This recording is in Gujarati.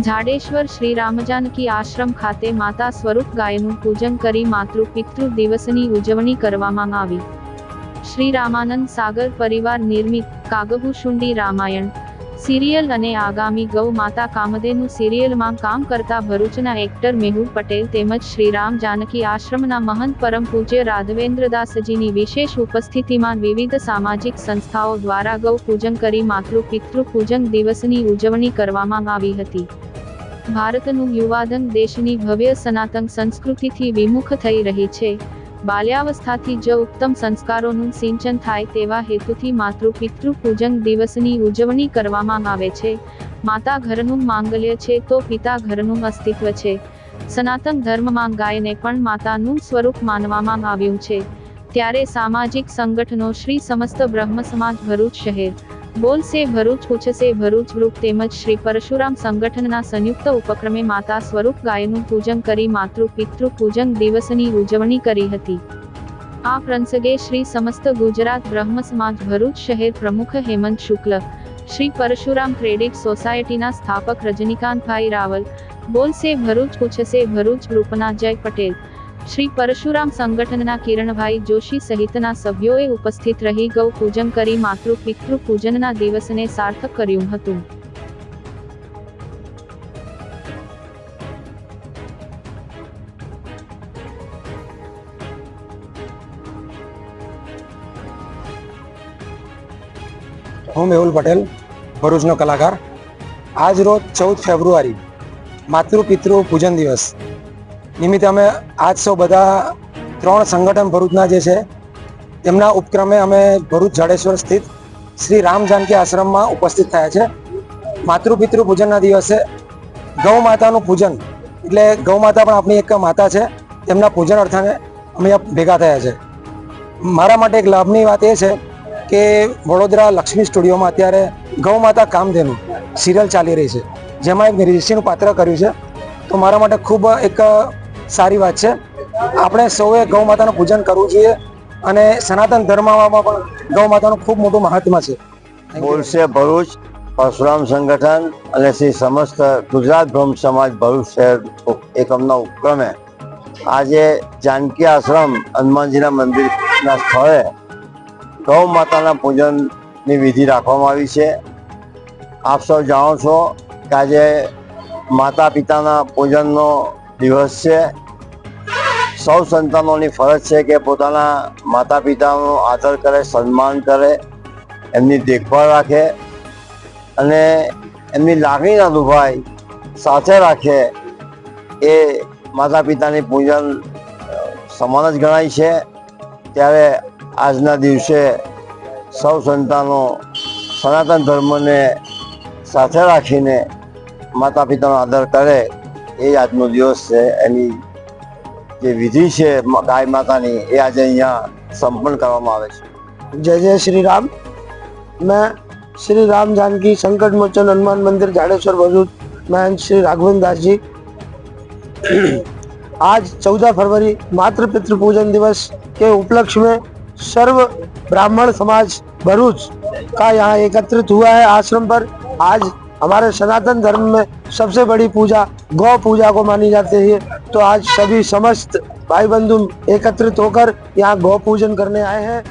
ઝાડેશ્વર શ્રી રામજાનકી આશ્રમ ખાતે માતા સ્વરૂપ ગાયનું પૂજન કરી માતૃ પિતૃ દિવસની ઉજવણી કરવામાં આવી શ્રી રામાનંદ સાગર પરિવાર નિર્મિત કાગભૂષુંડી રામાયણ સિરિયલ અને આગામી ગૌ માતા કામદેનું સિરિયલમાં કામ કરતા ભરૂચના એક્ટર મેહુલ પટેલ તેમજ શ્રી રામ જાનકી આશ્રમના મહંત પરમ પૂજ્ય રાધવેન્દ્રદાસજીની વિશેષ ઉપસ્થિતિમાં વિવિધ સામાજિક સંસ્થાઓ દ્વારા ગૌ પૂજન કરી માતૃ પિતૃ પૂજન દિવસની ઉજવણી કરવામાં આવી હતી ભારતનું યુવાધન દેશની ભવ્ય સનાતન સંસ્કૃતિથી વિમુખ થઈ રહી છે. બાલ્યાવસ્થાથી જ ઉત્તમ સંસ્કારોનું સિંચન થાય તેવા હેતુથી માતૃ પિતૃ પૂજન દિવસની ઉજવણી કરવામાં આવે છે. માતા ઘરનું માંગલ્ય છે તો પિતા ઘરનું અસ્તિત્વ છે. સનાતન ધર્મમાં ગાયને પણ માતાનું સ્વરૂપ માનવામાં આવ્યું છે. ત્યારે સામાજિક સંગઠનો શ્રી સમસ્ત બ્રહ્મ સમાજ ભરૂચ શહેર બોલસે ભરૂચ પૂછશે ભરૂચ ગ્રુપ તેમજ શ્રી પરશુરામ સંગઠનના સંયુક્ત ઉપક્રમે માતા સ્વરૂપ ગાયનું પૂજન કરી માતૃ, પિતૃ પૂજન દિવસની ઉજવણી કરી હતી. આ પ્રસંગે શ્રી સમસ્ત ગુજરાત બ્રહ્મ સમાજ ભરૂચ શહેર પ્રમુખ હેમંત શુક્લ, શ્રી પરશુરામ ક્રેડિટ સોસાયટીના સ્થાપક રજનીકાંતભાઈ રાવલ બોલસે ભરૂચ પૂછશે ભરૂચ ગ્રુપના જય પટેલ શ્રી પરશુરામ સંગઠનના કિરણભાઈ જોશી સહિતના સભ્યોએ ઉપસ્થિત રહી ગૌ પૂજન કરી માતૃ પિતૃ પૂજનના દિવસને સાર્થક કર્યું હતું. હું મેહુલ પટેલ, ભરૂચનો કલાકાર. આજ રોજ ચૌદ ફેબ્રુઆરી, માતૃ પિતૃ પૂજન દિવસ. નિમિત્તે અમે આજ સૌ બધા ત્રણ સંગઠન ભરૂચના જે છે, તેમના ઉપક્રમે અમે ભરૂચ જાડેશ્વર સ્થિત શ્રી રામ જાનકી આશ્રમમાં ઉપસ્થિત થયા છે. માતૃ પિતૃ પૂજનના દિવસે ગૌ માતાનું પૂજન, એટલે ગૌ માતા પણ આપણી એક માતા છે, તેમના પૂજન અર્થાને અમે ભેગા થયા છે. મારા માટે એક લાભની વાત એ છે કે વડોદરા લક્ષ્મી સ્ટુડિયોમાં અત્યારે ગૌ માતા કામધેનુ સિરિયલ ચાલી રહી છે. જેમાં એક ઋષિનું પાત્ર કર્યું છે. તો મારા માટે ખૂબ એક સારી વાત છે. આપણે સૌએ ગૌ માતાનું પૂજન કરવું જોઈએ અને સનાતન ધર્મમાં પણ ગૌ માતાનું ખૂબ મોટું મહાત્મા છે. બોલશે ભરૂચ, પરશુરામ સંગઠન અને શ્રી સમસ્ત ગુજરાત બ્રહ્મ સમાજ ભરૂચ શહેર એકમના ઉપક્રમે આજે જાનકી આશ્રમ હનુમાનજીના મંદિરના સ્થળે ગૌ માતાના પૂજનની વિધિ રાખવામાં આવી છે. આપ સૌ જાણો છો કે આજે માતા પિતાના પૂજનનો દિવસ છે સૌ સંતાનોની ફરજ છે કે પોતાના માતા પિતાનો આદર કરે, સન્માન કરે, એમની દેખભાળ રાખે અને એમની લાગણીના દુભાઈ સાથે રાખે એ માતા પિતાની પૂજન સમાન જ ગણાય છે. ત્યારે આજના દિવસે સૌ સંતાનો સનાતન ધર્મને સાથે રાખીને માતા પિતાનો આદર કરે એ આજનો દિવસ છે એની જે વિધિ છે મ- ગાય માતાની એ આજે અહીંયા સંપન્ન કરવામાં આવે છે जय जय श्री राम मैं श्री राम जानकी संकट मोचन हनुमान मंदिर झाड़ेश्वर भरूच मैं श्री राघवेंद्र दास जी आज 14 फरवरी मातृ पितृ पूजन दिवस के उपलक्ष्य में सर्व ब्राह्मण समाज भरूच का यहाँ एकत्रित हुआ है आश्रम पर आज हमारे सनातन धर्म में सबसे बड़ी पूजा गौ पूजा को मानी जाती है तो आज सभी समस्त भाई बंधु एकत्रित होकर यहाँ गौ पूजन करने आए हैं